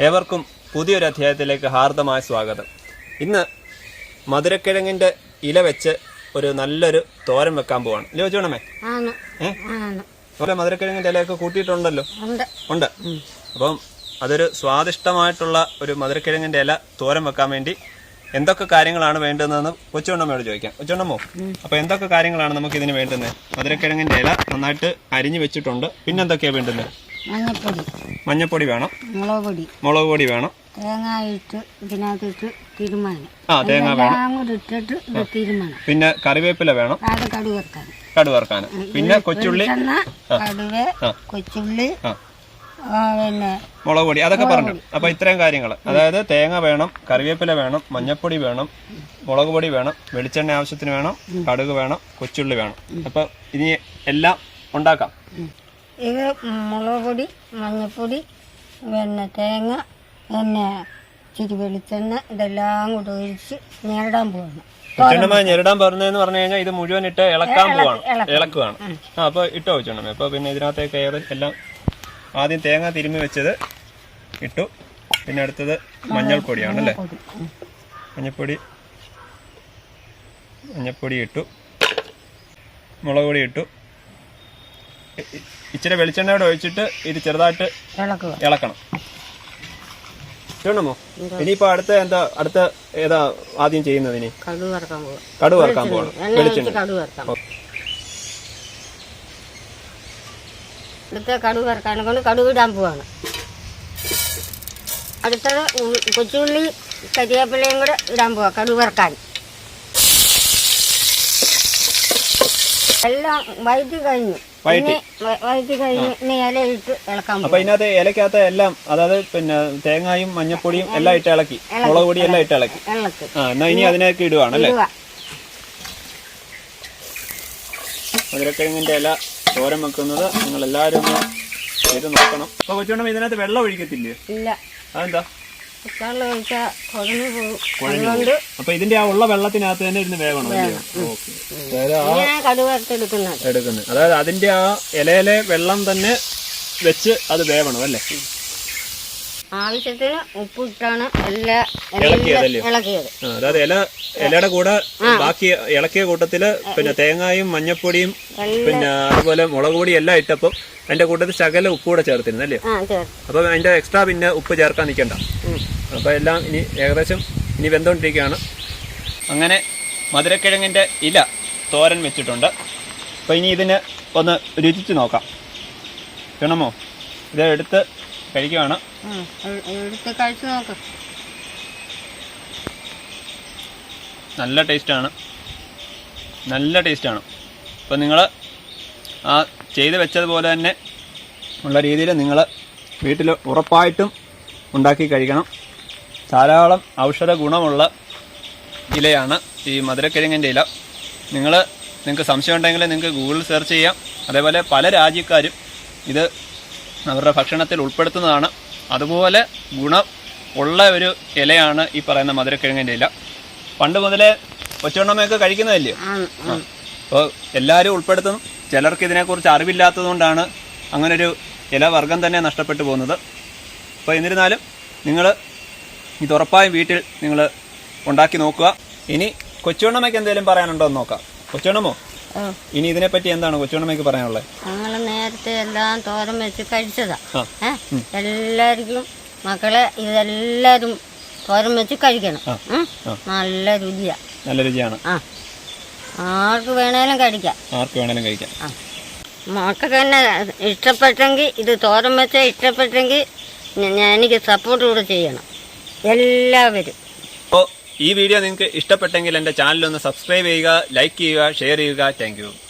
ഏവർക്കും പുതിയൊരു അധ്യായത്തിലേക്ക് ഹാർദമായ സ്വാഗതം. ഇന്ന് മധുരക്കിഴങ്ങിന്റെ ഇല വെച്ച് ഒരു നല്ലൊരു തോരൻ വെക്കാൻ പോവാണ്. ഇല്ല ഏഹ് മധുരക്കിഴങ്ങിന്റെ ഇലയൊക്കെ കൂട്ടിയിട്ടുണ്ടല്ലോ? ഉണ്ട്. അപ്പം അതൊരു സ്വാദിഷ്ടമായിട്ടുള്ള ഒരു മധുരക്കിഴങ്ങിന്റെ ഇല തോരൻ വെക്കാൻ വേണ്ടി എന്തൊക്കെ കാര്യങ്ങളാണ് വേണ്ടതെന്ന് കൊച്ചുണ്ണമ്മയോട് ചോദിക്കാം. കൊച്ചുണ്ണമ്മോ അപ്പൊ എന്തൊക്കെ കാര്യങ്ങളാണ് നമുക്ക് ഇതിന് വേണ്ടുന്നത്? മധുരക്കിഴങ്ങിന്റെ ഇല നന്നായിട്ട് അരിഞ്ഞു വെച്ചിട്ടുണ്ട്. പിന്നെന്തൊക്കെയാ വേണ്ടുന്നത്? മഞ്ഞപ്പൊടി. മഞ്ഞപ്പൊടി വേണം. മുളക് പൊടി മുളക് പൊടി വേണം. തേങ്ങ ഇട്ട് ഇതിനകത്തിട്ട് തീരുമാനം ആ തേങ്ങ വേണം. എല്ലാം കൂടി ഇട്ടിട്ട് തീരുമാനം പിന്നെ കറിവേപ്പില വേണം. അത് കടുക് വെക്കാൻ പിന്നെ കൊച്ചുള്ളി. കൊച്ചുള്ളി പിന്നെ മുളക് പൊടി. അതൊക്കെ പറഞ്ഞു അപ്പൊ ഇത്രയും കാര്യങ്ങൾ അതായത് തേങ്ങ വേണം കറിവേപ്പില വേണം മഞ്ഞപ്പൊടി വേണം മുളക് പൊടി വേണം വെളിച്ചെണ്ണ ആവശ്യത്തിന് വേണം കടുക് വേണം കൊച്ചുള്ളി വേണം. അപ്പൊ ഇനി എല്ലാം ഉണ്ടാക്കാം. ഇത് മുളക് പൊടി മഞ്ഞപ്പൊടി പിന്നെ തേങ്ങ പിന്നെ ഇച്ചിരി വെളിച്ചെണ്ണ ഇതെല്ലാം കൂടെ ഒഴിച്ച് ഞെരടാൻ പോകണം കൊച്ചുണ്ണമ്മ ഞെരിടാൻ പറഞ്ഞതെന്ന് പറഞ്ഞു കഴിഞ്ഞാൽ ഇത് മുഴുവൻ ഇട്ട് ഇളക്കാൻ പോവാണ്. ഇളക്കും. ഇളക്കുവാണ്. ആ അപ്പൊ ഇട്ടോ വെച്ചോണം. അപ്പൊ പിന്നെ ഇതിനകത്തേക്ക് ഏറെ എല്ലാം ആദ്യം തേങ്ങ തിരുമ്മി വെച്ചത് ഇട്ടു. പിന്നെ അടുത്തത് മഞ്ഞൾപ്പൊടിയാണ് അല്ലേ? മഞ്ഞൾപ്പൊടി. മഞ്ഞൾപ്പൊടി ഇട്ടു. മുളക് പൊടി ഇട്ടു. ഇച്ചിരി വെളിച്ചെണ്ണയോടെ ഒഴിച്ചിട്ട് ഇത് ചെറുതായിട്ട് ഇളക്കണം. വേണമോ ഇനിയിപ്പോ അടുത്ത എന്താ അടുത്ത ഏതാ ആദ്യം ചെയ്യുന്നത് ഇനി? കടു വറക്കാൻ പോകണം വെളിച്ചെണ്ണ അടുത്ത കടുക് വറക്കാനെ കൊണ്ട് കടുക് ഇടാൻ പോവാണ്. അടുത്തത് കൊച്ചുള്ളി കരിവേപ്പിലയും കൂടെ ഇടാൻ പോവാ കടുക് വറക്കാൻ. എല്ലാം വൈദ്യുതി കഴിഞ്ഞു. വഴറ്റി. കഴിഞ്ഞ് ഇലയിട്ട് അപ്പൊ ഇതിനകത്ത് ഇലക്കകത്ത് എല്ലാം അതായത് പിന്നെ തേങ്ങായും മഞ്ഞപ്പൊടിയും എല്ലാം ഇട്ട് ഇളക്കി. മുളക് പൊടി എല്ലാം ഇട്ട് ഇളക്കി. ആ എന്നാ ഇനി അതിനൊക്കെ ഇടുവാണല്ലേ മധുരക്കിഴങ്ങിന്റെ ഇല തോരൻ വെക്കുന്നത് നിങ്ങൾ എല്ലാവരും ഒന്ന് ചെയ്ത് നോക്കണം. അപ്പൊ കൊച്ചുകൊണ്ട് ഇതിനകത്ത് വെള്ളം ഒഴിക്കത്തില്ലേ? ഇല്ല. അതെന്താ? അപ്പൊ ഇതിന്റെ ആ ഉള്ള വെള്ളത്തിനകത്ത് തന്നെ ഇരുന്ന് വേവണം. ഓക്കെ. എടുക്കുന്നത്. അതായത് അതിന്റെ ആ ഇലയിലെ വെള്ളം തന്നെ വെച്ച് അത് വേവണം അല്ലേ? ആവശ്യത്തിന് ഉപ്പിട്ടാണ് എല്ലാ ഇളക്കിയത്. അതായത് ഇല ഇലയുടെ കൂടെ ബാക്കി ഇളക്കിയ കൂട്ടത്തിൽ പിന്നെ തേങ്ങയും മഞ്ഞപ്പൊടിയും പിന്നെ അതുപോലെ മുളക് പൊടി എല്ലാം ഇട്ടപ്പം അതിന്റെ കൂട്ടത്തിൽ ശകല ഉപ്പ് കൂടെ ചേർത്തിരുന്നു അല്ലേ? ആ ചേർത്ത്. അപ്പൊ അതിന്റെ എക്സ്ട്രാ പിന്നെ ഉപ്പ് ചേർക്കാൻ നിൽക്കണ്ട. അപ്പൊ എല്ലാം ഇനി ഏകദേശം ഇനി വെന്തോണ്ടിരിക്കുകയാണ് അങ്ങനെ മധുരക്കിഴങ്ങിന്റെ ഇല തോരൻ വെച്ചിട്ടുണ്ട്. അപ്പോൾ ഇനി ഇതിന് ഒന്ന് രുചിച്ച് നോക്കാം. വേണമോ? ഇത് എടുത്ത് കഴിക്കുവാണ്. നല്ല ടേസ്റ്റാണ്. നല്ല ടേസ്റ്റാണ്. അപ്പോൾ നിങ്ങൾ ആ ചെയ്ത് വെച്ചതുപോലെ തന്നെ ഉള്ള രീതിയിൽ നിങ്ങൾ വീട്ടിൽ ഉറപ്പായിട്ടും ഉണ്ടാക്കി കഴിക്കണം. ധാരാളം ഔഷധ ഗുണമുള്ള ഇലയാണ് ഈ മധുരക്കിഴങ്ങിന്റെ ഇല. നിങ്ങൾ നിങ്ങൾക്ക് സംശയം ഉണ്ടെങ്കിൽ നിങ്ങൾക്ക് ഗൂഗിളിൽ സെർച്ച് ചെയ്യാം. അതേപോലെ പല രാജ്യക്കാരും ഇത് അവരുടെ ഭക്ഷണത്തിൽ ഉൾപ്പെടുത്തുന്നതാണ്. അതുപോലെ ഗുണം ഉള്ള ഒരു ഇലയാണ് ഈ പറയുന്ന മധുരക്കിഴങ്ങിന്റെ ഇല. പണ്ട് മുതലേ ഒച്ചവണ്ണമ്മയൊക്കെ കഴിക്കുന്നതല്ലേ? അപ്പോൾ എല്ലാവരും ഉൾപ്പെടുത്തും ചിലർക്ക് ഇതിനെക്കുറിച്ച് അറിവില്ലാത്തതുകൊണ്ടാണ് അങ്ങനൊരു ഇലവർഗം തന്നെ നഷ്ടപ്പെട്ടു പോകുന്നത്. അപ്പോൾ എന്നിരുന്നാലും നിങ്ങൾ ഇത് ഉറപ്പായും വീട്ടിൽ നിങ്ങൾ ഉണ്ടാക്കി നോക്കുക. ഇനി കൊച്ചുണ്ണമ്മയ്ക്ക് എന്തെങ്കിലും പറയാനുണ്ടോ എന്ന് നോക്കാം. കൊച്ചുണ്ണമ്മോ? ഇനി ഇതിനെ പറ്റി എന്താണ് കൊച്ചുണ്ണമ്മയ്ക്ക് പറയാനുള്ളത്? ഞങ്ങൾ നേരത്തെ എല്ലാം തോരൻ വെച്ച് കഴിച്ചതാ. എല്ലാവർക്കും മക്കളെ ഇതെല്ലാരും തോരൻ വെച്ച് കഴിക്കണം. നല്ല രുചിയാ. നല്ല രുചിയാണ്. ആർക്ക് വേണേലും കഴിക്കാം. ആർക്ക് വേണേലും കഴിക്കാം. മക്കൾക്ക് തന്നെ ഇഷ്ടപ്പെട്ടെങ്കിൽ ഇത് തോരൻ വെച്ച ഇഷ്ടപ്പെട്ടെങ്കിൽ ഞാൻ എനിക്ക് സപ്പോർട്ട് കൂടെ ചെയ്യണം. എല്ലാവരും. ഈ വീഡിയോ നിങ്ങൾക്ക് ഇഷ്ടപ്പെട്ടെങ്കിൽ എന്റെ ചാനലൊന്ന് സബ്സ്ക്രൈബ് ചെയ്യുക ലൈക്ക് ചെയ്യുക ഷെയർ ചെയ്യുക. താങ്ക്